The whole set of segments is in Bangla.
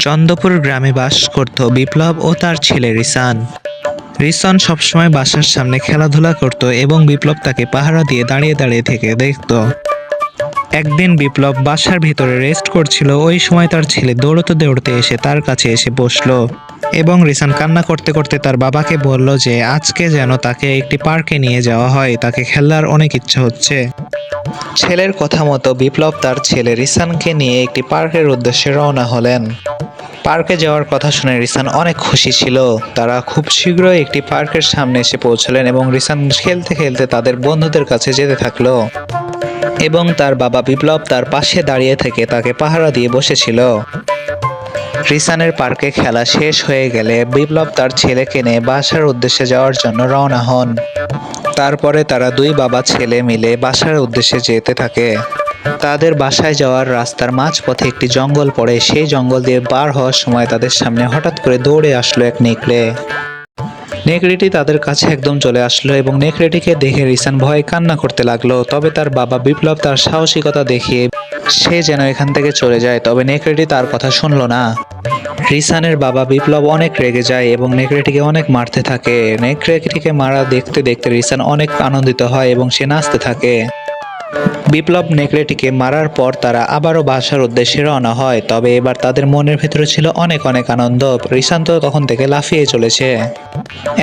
চন্দ্রপুর গ্রামে বাস করত বিপ্লব ও তার ছেলে রিসান। রিসান সবসময় বাসার সামনে খেলাধুলা করত এবং বিপ্লব তাকে পাহারা দিয়ে দাঁড়িয়ে দাঁড়িয়ে থেকে দেখত। একদিন বিপ্লব বাসার ভিতরে রেস্ট করছিল, ওই সময় তার ছেলে দৌড়তে দৌড়তে এসে তার কাছে এসে বসল এবং রিসান কান্না করতে করতে তার বাবাকে বলল যে, আজকে যেন তাকে একটি পার্কে নিয়ে যাওয়া হয়, তাকে খেলার অনেক ইচ্ছা হচ্ছে। ছেলের কথা মতো বিপ্লব তার ছেলে রিসানকে নিয়ে একটি পার্কের উদ্দেশ্যে রওনা হলেন। পার্কে যাওয়ার কথা শুনে রিসান অনেক খুশি ছিল। তারা খুব শীঘ্রই একটি পার্কের সামনে এসে পৌঁছলেন এবং রিসান খেলতে খেলতে তাদের বন্ধুদের কাছে যেতে থাকল। এবং তার বাবা বিপ্লব তার পাশে দাঁড়িয়ে থেকে তাকে পাহারা দিয়ে বসেছিল। রিসানের পার্কে খেলা শেষ হয়ে গেলে বিপ্লব তার ছেলেকে নিয়ে বাসার উদ্দেশ্যে যাওয়ার জন্য রওনা হন। তারপরে তারা দুই বাবা ছেলে মিলে বাসার উদ্দেশ্যে যেতে থাকে। তাদের বাসায় যাওয়ার রাস্তার মাঝপথে একটি জঙ্গল পড়ে। সেই জঙ্গল দিয়ে বার হওয়ার সময় তাদের সামনে হঠাৎ করে দৌড়ে আসলো এক নেকড়ে। নেকড়েটি তাদের কাছে একদম চলে আসলো এবং নেকড়েটিকে দেখে রিসান ভয়ে কান্না করতে লাগল। তবে তার বাবা বিপ্লব তার সাহসিকতা দেখিয়ে সে যেন এখান থেকে চলে যায়। তবে নেকড়েটি তার কথা শুনলো না। রিসানের বাবা বিপ্লব অনেক রেগে যায় এবং নেকড়েটিকে অনেক মারতে থাকে। নেকড়েটিকে মারা দেখতে দেখতে রিসান অনেক আনন্দিত হয় এবং সে নাচতে থাকে। বিপ্লব নেকড়েটিকে মারার পর তারা আবারও বাসার উদ্দেশ্যে রওনা হয়, তবে এবার তাদের মনের ভেতরে ছিল অনেক অনেক আনন্দ। রিসান তো তখন থেকে লাফিয়ে চলেছে।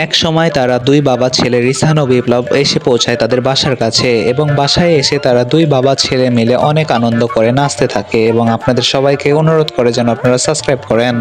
এক সময় তারা দুই বাবা ছেলে রিসান ও বিপ্লব এসে পৌঁছায় তাদের বাসার কাছে এবং বাসায় এসে তারা দুই বাবা ছেলে মিলে অনেক আনন্দ করে নাচতে থাকে এবং আপনাদের সবাইকে অনুরোধ করে যেন আপনারা সাবস্ক্রাইব করেন।